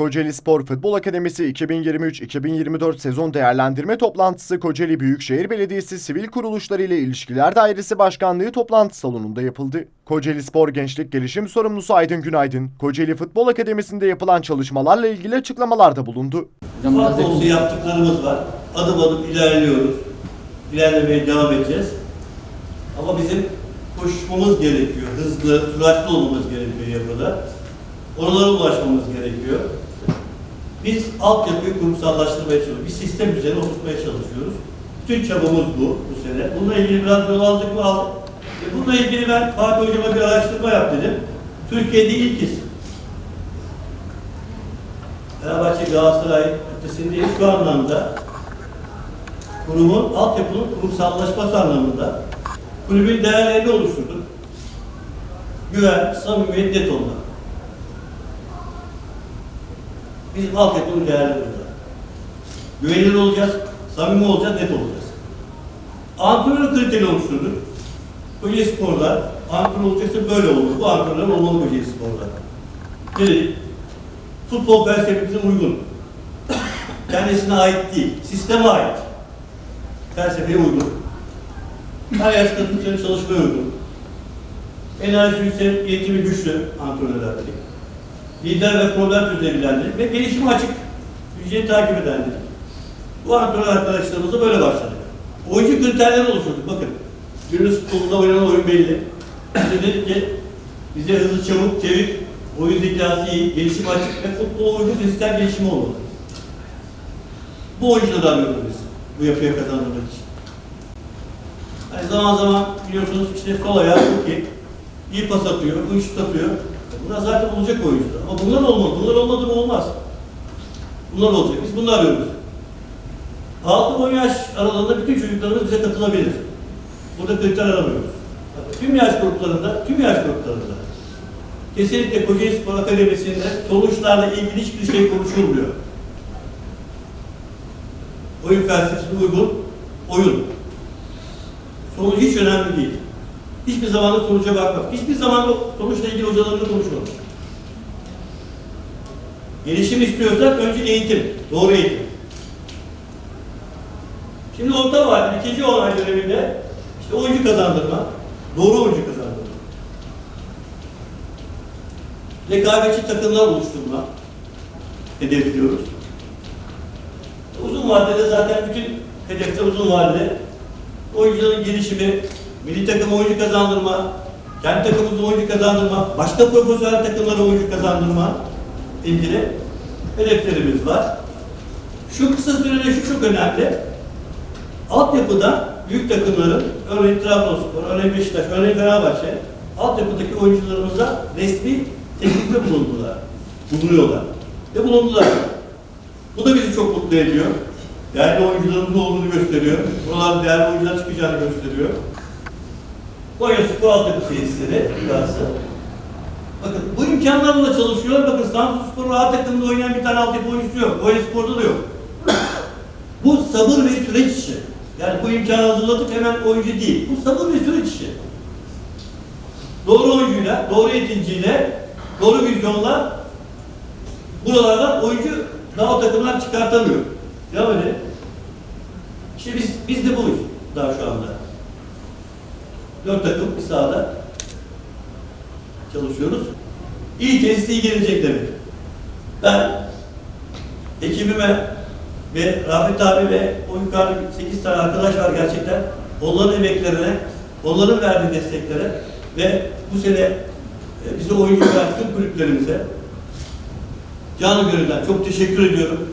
Kocaeli Spor Futbol Akademisi 2023-2024 sezon değerlendirme toplantısı Kocaeli Büyükşehir Belediyesi Sivil Kuruluşları ile İlişkiler Dairesi Başkanlığı toplantı salonunda yapıldı. Kocaeli Spor Gençlik Gelişim Sorumlusu Aydın Günaydın, Kocaeli Futbol Akademisi'nde yapılan çalışmalarla ilgili açıklamalarda bulundu. Olsun yaptıklarımız var. Adım adım ilerliyoruz. İlerlemeye devam edeceğiz. Ama bizim koşmamız gerekiyor. Hızlı, süratli olmamız gerekiyor yapıda. Oralara ulaşmamız gerekiyor. Biz altyapıyı kurumsallaştırmaya çalışıyoruz. Bir sistem üzerine oturtmaya çalışıyoruz. Bütün çabamız bu, bu sene. Bununla ilgili biraz yol aldık mı aldık. E bununla ilgili ben Fatih Hocam'a bir araştırma yap dedim. Türkiye'de ilkiz. Fenerbahçe Galatasaray ötesindeyiz şu anlamda kurumun, altyapının kurumsallaşması anlamında kulübün değerlerini oluşturduk. Güven, samimiyet, net olmak. Bizim altyapının değerleri burada. Güvenilir olacağız, samimi olacağız, net olacağız. Antrenör kriteri oluşturduk. Kocaeli Spor'da antrenör olacaksa böyle olur. Bu antrenör olmalı Spor'da. Ne dedik? Futbol felsefemize uygun. Kendisine ait değil, sisteme ait. Felsefeye uygun. Her yaş kadın çalışmaya uygun. Enerji yüksek, eğitimi güçlü antrenörler dedik. Lider ve problem çözebilen dedik ve gelişimi açık. Yüceyi takip eden dedik. Bu antrenör arkadaşlarımızla böyle başladık. Oyuncu kriterleri oluşturduk. Bakın, Yunus futbolunda oynanan oyun belli. Bize dedik ki bize hızlı, çabuk, çevik, oyun zekası iyi, gelişim açık ve futbol uygun fiziksel gelişimi olmalı. Bu oyuncuları arıyoruz biz. Bu yapıya kazandırmak için. Yani zaman zaman biliyorsunuz işte sol ayağı çok iyi. İyi pas atıyor, şut atıyor. Bunlar zaten olacak oyuncular. Ama bunlar olmalı. Bunlar olmadı mı olmaz. Bunlar olacak. Biz bunları arıyoruz. 6-10 yaş aralığında bütün çocuklarımız bize katılabilir. Burada kriter aramıyoruz. Tüm yaş gruplarında, tüm yaş gruplarında kesinlikle Kocaeli Spor Akademisi'nde sonuçlarla ilgili hiçbir şey konuşulmuyor. Oyun felsefesine uygun oyun. Sonuç hiç önemli değil. Hiçbir zaman da sonuca bakmaz. Hiçbir zaman da sonuçla ilgili hocalarımla konuşmamış. Gelişim istiyorsak önce eğitim, doğru eğitim. Şimdi orta var, ikinci olay döneminde işte oyuncu kazandırma, doğru oyuncu kazandırma. Rekabetçi takımlar oluşturma hedefliyoruz. Uzun vadede zaten bütün hedefler uzun vadede oyuncuların gelişimi, milli takım oyuncu kazandırma, kendi takımımızda oyuncu kazandırma, başka profesyonel takımlara oyuncu kazandırma ilgili hedeflerimiz var. Şu kısa sürede şu çok önemli. Altyapıda büyük takımların, örneğin Trabzonspor, örneğin Beşiktaş, örneğin Fenerbahçe, altyapıdaki oyuncularımıza resmi teklifte bulundular. Bulunuyorlar. Ve bulundular. Bu da bizi çok mutlu ediyor. Değerli oyuncularımızın olduğunu gösteriyor. Buralarda değerli oyuncular çıkacağını gösteriyor. Konya Spor Altyapı tesisleri burası. Bakın bu imkanlarla da çalışıyorlar. Bakın Samsun Spor A takımında oynayan bir tane altyapı oyuncusu yok. Konya Spor'da da yok. Bu sabır ve süreç işi. Yani bu imkanı hazırladık hemen oyuncu değil. Bu sabır ve süreç işi. Doğru oyuncuyla, doğru eğitimciyle, doğru vizyonla buralardan oyuncu daha o takımlar çıkartamıyor. Ya öyle. İşte biz, biz de buyuz daha şu anda. Dört takım bir sahada çalışıyoruz. İyi tesiste iyi gelecek demek. Ben ekibime ve Rafet abi ve o yukarıda 8 tane arkadaş var gerçekten. Onların emeklerine, onların verdiği desteklere ve bu sene e, bize oyuncu veren tüm kulüplerimize canı gönülden çok teşekkür ediyorum.